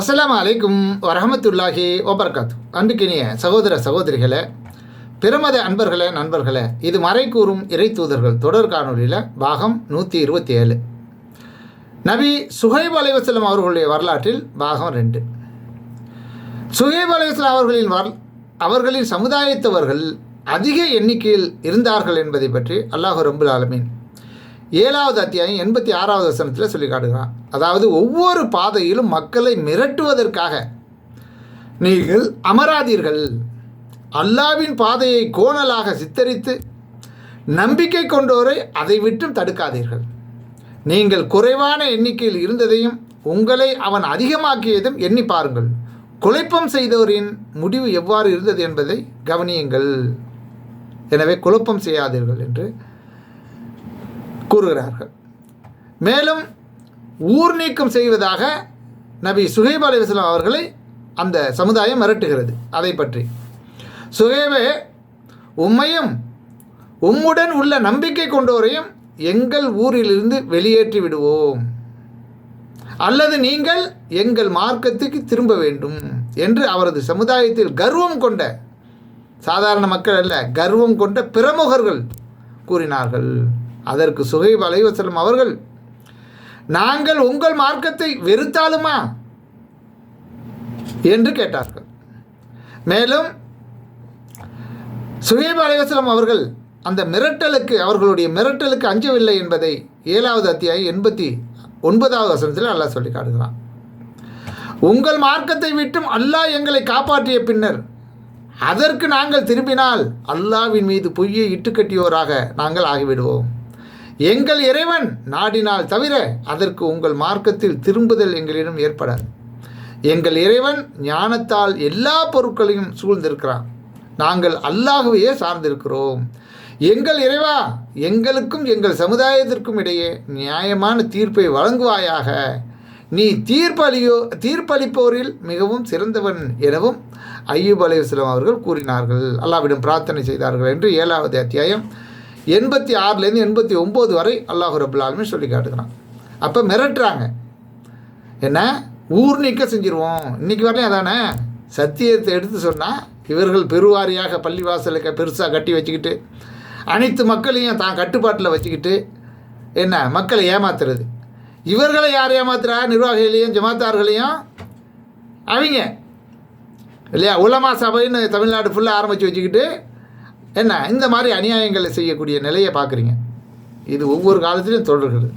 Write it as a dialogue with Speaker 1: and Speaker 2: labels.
Speaker 1: அஸ்லாம் அலைக்கும் வரஹமத்துல்லாஹி வபர்காத்து. அன்றுக்கினிய சகோதர சகோதரிகளே பிரமத அன்பர்களே நண்பர்களே இது மறை கூறும் இறை தூதர்கள் தொடர் காணொலியில் பாகம் நூற்றி இருபத்தி ஏழு. நபி சுஹைப் அலைவசலம் அவர்களுடைய வரலாற்றில் பாகம் ரெண்டு. சுஹைப் அலைவசலம் அவர்களின் வர் அவர்களின் சமுதாயத்தவர்கள் அதிக எண்ணிக்கையில் இருந்தார்கள் என்பதை பற்றி அல்லாஹ் ரபுல் ஆலமீன் ஏழாவது அத்தியாயம் எண்பத்தி ஆறாவது வசனத்தில் சொல்லி காட்டுகிறான் அதாவது ஒவ்வொரு பாதையிலும் மக்களை மிரட்டுவதற்காக. நீங்கள் அமராதீர்கள். அல்லாவின் பாதையை கோணலாக சித்தரித்து நம்பிக்கை கொண்டோரை அதை விட்டும் தடுக்காதீர்கள். நீங்கள் குறைவான எண்ணிக்கையில் இருந்ததையும் உங்களை அவன் அதிகமாக்கியதும் எண்ணி பாருங்கள். குழப்பம் செய்தவரின் முடிவு எவ்வாறு இருந்தது என்பதை கவனியுங்கள். எனவே குழப்பம் செய்யாதீர்கள் என்று கூறுகிறார்கள். மேலும் ஊர் நீக்கம் செய்வதாக நபி சுஹைப் அலிவஸ்லாம் அவர்களை அந்த சமுதாயம் மிரட்டுகிறது. அதை பற்றி சுஹேபே உம்மையும் உம்முடன் உள்ள நம்பிக்கை கொண்டோரையும் எங்கள் ஊரிலிருந்து வெளியேற்றி விடுவோம். அல்லது நீங்கள் எங்கள் மார்க்கத்துக்கு திரும்ப வேண்டும் என்று அவரது சமுதாயத்தில் கர்வம் கொண்ட சாதாரண மக்கள் அல்ல கர்வம் கொண்ட பிரமுகர்கள் கூறினார்கள். அதற்கு சுகைப் அலைவசலம் அவர்கள் நாங்கள் உங்கள் மார்க்கத்தை வெறுத்தாலுமா? என்று கேட்டார்கள். மேலும் சுகைப் அலைவசலம் அவர்கள் அந்த மிரட்டலுக்கு அவர்களுடைய மிரட்டலுக்கு அஞ்சவில்லை என்பதை ஏழாவது அத்தியாயம் எண்பத்தி ஒன்பதாவது வசனத்தில் அல்லாஹ் சொல்லி காட்டுகிறான். உங்கள் மார்க்கத்தை விட்டும் அல்லாஹ் எங்களை காப்பாற்றிய பின்னர் அதற்கு நாங்கள் திரும்பினால் அல்லாவின் மீது பொய்யை இட்டுக்கட்டியோராக நாங்கள் ஆகிவிடுவோம். எங்கள் இறைவன் நாடினால் தவிர அதற்கு உங்கள் மார்க்கத்தில் திரும்புதல் எங்களிடம் ஏற்படாது. எங்கள் இறைவன் ஞானத்தால் எல்லா பொருட்களையும் சூழ்ந்திருக்கிறான். நாங்கள் அல்லாகவே சார்ந்திருக்கிறோம். எங்கள் இறைவா எங்களுக்கும் எங்கள் சமுதாயத்திற்கும் இடையே நியாயமான தீர்ப்பை வழங்குவாயாக. நீ தீர்ப்பளியோ தீர்ப்பளிப்போரில் மிகவும் சிறந்தவன் எனவும் ஐயூப் அலையுஸ்லாம் அவர்கள் கூறினார்கள். அல்லாவிடம் பிரார்த்தனை செய்தார்கள் என்று ஏழாவது அத்தியாயம் எண்பத்தி ஆறுலேருந்து எண்பத்தி ஒம்பது வரை அல்லாஹு ரபுல்லாலுமே சொல்லி காட்டுக்கிறான் அப்போ மிரட்டுறாங்க. என்ன? ஊர் நீக்க செஞ்சிருவோம். இன்றைக்கி வரலையும் அதானே? சத்தியத்தை எடுத்து சொன்னால் இவர்கள் பெருவாரியாக பள்ளிவாசலுக்கு பெருசாக கட்டி வச்சுக்கிட்டு அனைத்து மக்களையும் தான் கட்டுப்பாட்டில் வச்சுக்கிட்டு என்ன? மக்களை ஏமாத்துறது. இவர்களை யார் ஏமாத்துறா? நிர்வாகிகளையும் ஜமாத்தார்களையும்? அவங்க. இல்லையா? உலமா சபைன்னு தமிழ்நாடு ஃபுல்லாக ஆரம்பித்து வச்சுக்கிட்டு என்ன? இந்த மாதிரி அநியாயங்களை செய்யக்கூடிய நிலையை பார்க்குறீங்க. இது ஒவ்வொரு காலத்திலையும் தொடர்கிறது.